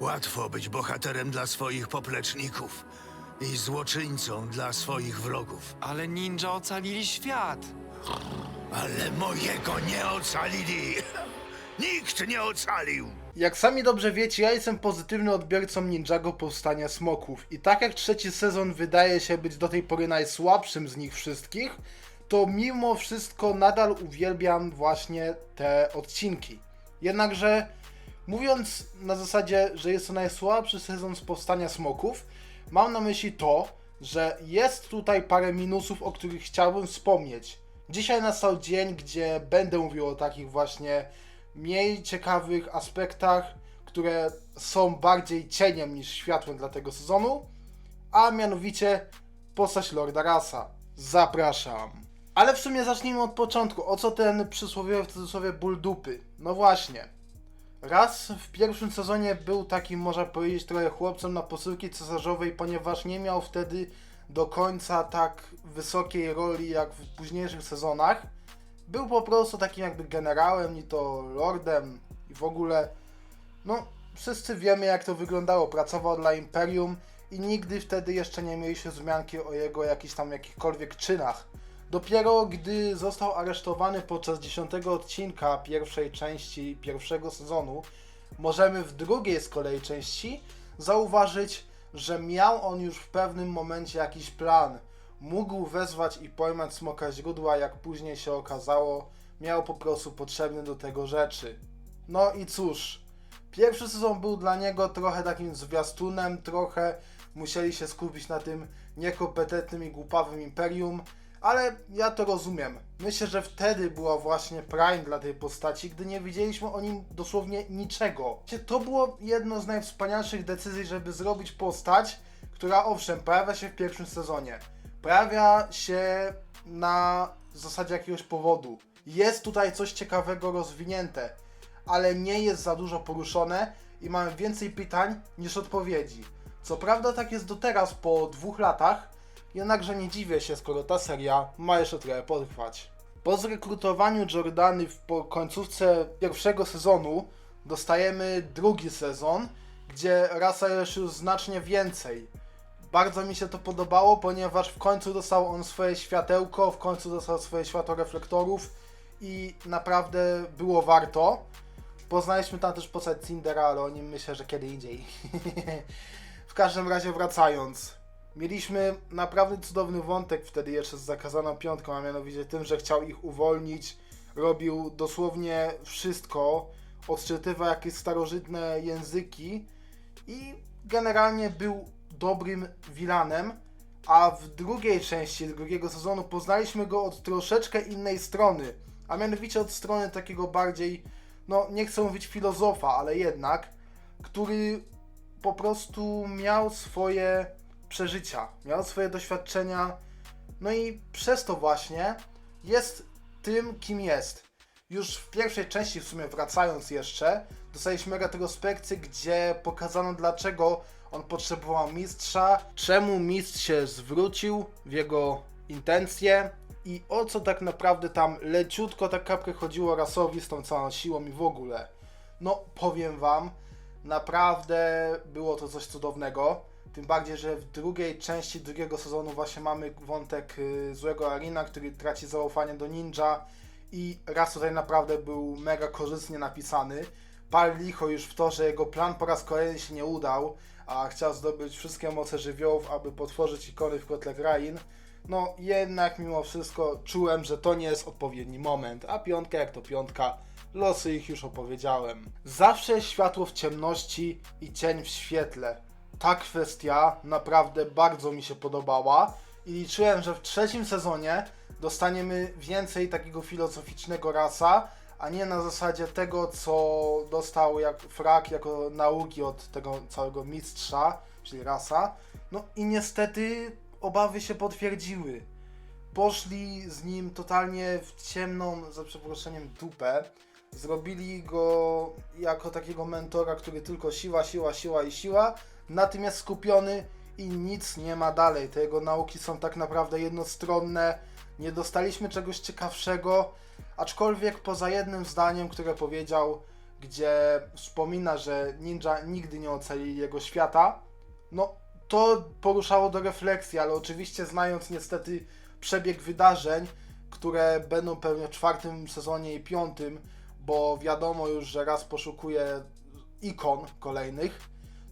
Łatwo być bohaterem dla swoich popleczników i złoczyńcą dla swoich wrogów. Ale ninja ocalili świat. Ale mojego nie ocalili! Nikt nie ocalił! Jak sami dobrze wiecie, ja jestem pozytywnym odbiorcą Ninjago Powstania Smoków. I tak jak trzeci sezon wydaje się być do tej pory najsłabszym z nich wszystkich, to mimo wszystko nadal uwielbiam właśnie te odcinki. Jednakże, mówiąc na zasadzie, że jest to najsłabszy sezon z Powstania Smoków, mam na myśli to, że jest tutaj parę minusów, o których chciałbym wspomnieć. Dzisiaj nastał dzień, gdzie będę mówił o takich właśnie mniej ciekawych aspektach, które są bardziej cieniem niż światłem dla tego sezonu, a mianowicie postać Lorda Rasa. Zapraszam. Ale w sumie zacznijmy od początku. O co ten przysłowiowy w cudzysłowie ból dupy? No właśnie. Raz w pierwszym sezonie był takim, można powiedzieć, trochę chłopcem na posyłki cesarzowej, ponieważ nie miał wtedy do końca tak wysokiej roli jak w późniejszych sezonach. Był po prostu takim jakby generałem, ni to lordem i w ogóle. No, wszyscy wiemy jak to wyglądało. Pracował dla Imperium i nigdy wtedy jeszcze nie mieliśmy wzmianki o jego jakichś tam jakichkolwiek czynach. Dopiero gdy został aresztowany podczas 10 odcinka pierwszej części pierwszego sezonu, możemy w drugiej z kolei części zauważyć, że miał on już w pewnym momencie jakiś plan. Mógł wezwać i pojmać smoka źródła, jak później się okazało, miał po prostu potrzebne do tego rzeczy. No i cóż, pierwszy sezon był dla niego trochę takim zwiastunem, trochę musieli się skupić na tym niekompetentnym i głupawym imperium, ale ja to rozumiem. Myślę, że wtedy była właśnie prime dla tej postaci, gdy nie wiedzieliśmy o nim dosłownie niczego. To było jedno z najwspanialszych decyzji, żeby zrobić postać, która owszem, pojawia się w pierwszym sezonie. Pojawia się na zasadzie jakiegoś powodu. Jest tutaj coś ciekawego rozwinięte, ale nie jest za dużo poruszone i mamy więcej pytań niż odpowiedzi. Co prawda tak jest do teraz po dwóch latach, jednakże nie dziwię się, skoro ta seria ma jeszcze trochę potrwać. Po zrekrutowaniu Jordany w końcówce pierwszego sezonu dostajemy drugi sezon, gdzie rasa jest już znacznie więcej. Bardzo mi się to podobało, ponieważ w końcu dostał on swoje światełko, w końcu dostał swoje światło reflektorów i naprawdę było warto. Poznaliśmy tam też postać Cindera, ale o nim myślę, że kiedy indziej. w każdym razie wracając. Mieliśmy naprawdę cudowny wątek wtedy jeszcze z zakazaną piątką, a mianowicie tym, że chciał ich uwolnić. Robił dosłownie wszystko, odczytywał jakieś starożytne języki i generalnie był dobrym vilanem. A w drugiej części drugiego sezonu poznaliśmy go od troszeczkę innej strony, a mianowicie od strony takiego bardziej, no nie chcę mówić filozofa, ale jednak, który po prostu miał swoje przeżycia, miał swoje doświadczenia, no i przez to właśnie jest tym, kim jest. Już w pierwszej części, w sumie wracając jeszcze, dostaliśmy retrospekcję, gdzie pokazano dlaczego on potrzebował mistrza, czemu mistrz się zwrócił w jego intencje i o co tak naprawdę tam leciutko tak kapkę chodziło rasowi z tą całą siłą i w ogóle. No, powiem wam, naprawdę było to coś cudownego. Tym bardziej, że w drugiej części drugiego sezonu właśnie mamy wątek y, złego Arina, który traci zaufanie do ninja i raz tutaj naprawdę był mega korzystnie napisany. Pal licho już w to, że jego plan po raz kolejny się nie udał, a chciał zdobyć wszystkie moce żywiołów, aby potworzyć ikony w kotle Krain. No jednak mimo wszystko czułem, że to nie jest odpowiedni moment, a piątka jak to piątka, losy ich już opowiedziałem. Zawsze światło w ciemności i cień w świetle. Ta kwestia naprawdę bardzo mi się podobała i liczyłem, że w trzecim sezonie dostaniemy więcej takiego filozoficznego rasa, a nie na zasadzie tego, co dostał jak frak jako nauki od tego całego mistrza, czyli rasa. No i niestety obawy się potwierdziły. Poszli z nim totalnie w ciemną, za przeproszeniem, dupę. Zrobili go jako takiego mentora, który tylko siła, siła, siła i siła, natomiast skupiony i nic nie ma dalej. Te jego nauki są tak naprawdę jednostronne. Nie dostaliśmy czegoś ciekawszego, aczkolwiek poza jednym zdaniem, które powiedział, gdzie wspomina, że ninja nigdy nie ocalili jego świata, no to poruszało do refleksji, ale oczywiście znając niestety przebieg wydarzeń, które będą pewnie w czwartym sezonie i piątym, bo wiadomo już, że raz poszukuje ikon kolejnych,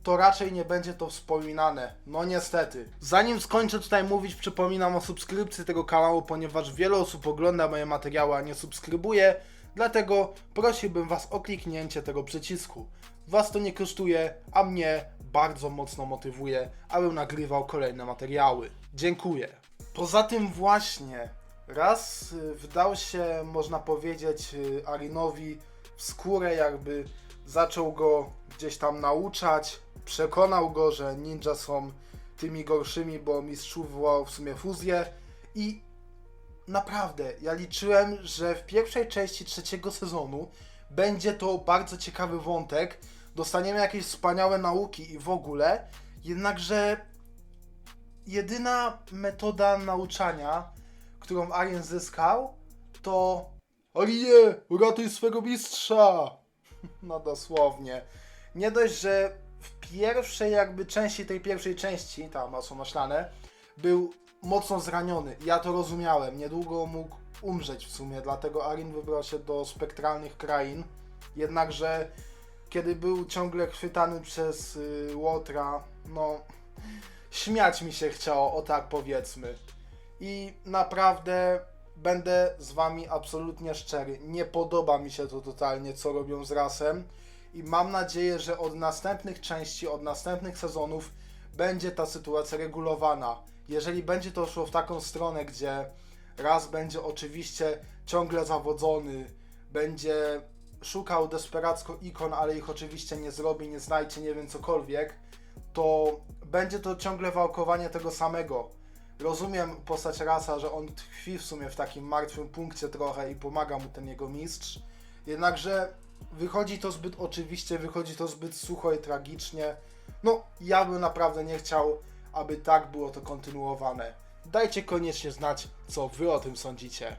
to raczej nie będzie to wspominane. No niestety. Zanim skończę tutaj mówić, przypominam o subskrypcji tego kanału, ponieważ wiele osób ogląda moje materiały, a nie subskrybuje. Dlatego prosiłbym Was o kliknięcie tego przycisku. Was to nie kosztuje, a mnie bardzo mocno motywuje, abym nagrywał kolejne materiały. Dziękuję. Poza tym właśnie, raz y, wdał się, można powiedzieć, y, Arinowi w skórę, jakby zaczął go gdzieś tam nauczać, przekonał go, że ninja są tymi gorszymi, bo mistrzów wywołał w sumie fuzję i naprawdę, ja liczyłem, że w pierwszej części trzeciego sezonu będzie to bardzo ciekawy wątek, dostaniemy jakieś wspaniałe nauki i w ogóle, jednakże jedyna metoda nauczania, którą Arjen zyskał, to Arinie, uratuj swego mistrza! No dosłownie. Nie dość, że w pierwszej jakby części tej pierwszej części, tam masło maślane, był mocno zraniony. Ja to rozumiałem. Niedługo mógł umrzeć w sumie, dlatego Arin wybrał się do spektralnych krain. Jednakże kiedy był ciągle chwytany przez y, Łotra, no śmiać mi się chciało, o tak powiedzmy. I naprawdę będę z wami absolutnie szczery. Nie podoba mi się to totalnie, co robią z rasem. I mam nadzieję, że od następnych części, od następnych sezonów będzie ta sytuacja regulowana. Jeżeli będzie to szło w taką stronę, gdzie raz będzie oczywiście ciągle zawodzony, będzie szukał desperacko ikon, ale ich oczywiście nie zrobi, nie znajdzie, nie wiem, cokolwiek, to będzie to ciągle wałkowanie tego samego. Rozumiem postać Rasa, że on tkwi w sumie w takim martwym punkcie trochę i pomaga mu ten jego mistrz. Jednakże wychodzi to zbyt oczywiście, wychodzi to zbyt sucho i tragicznie. No, ja bym naprawdę nie chciał, aby tak było to kontynuowane. Dajcie koniecznie znać, co wy o tym sądzicie.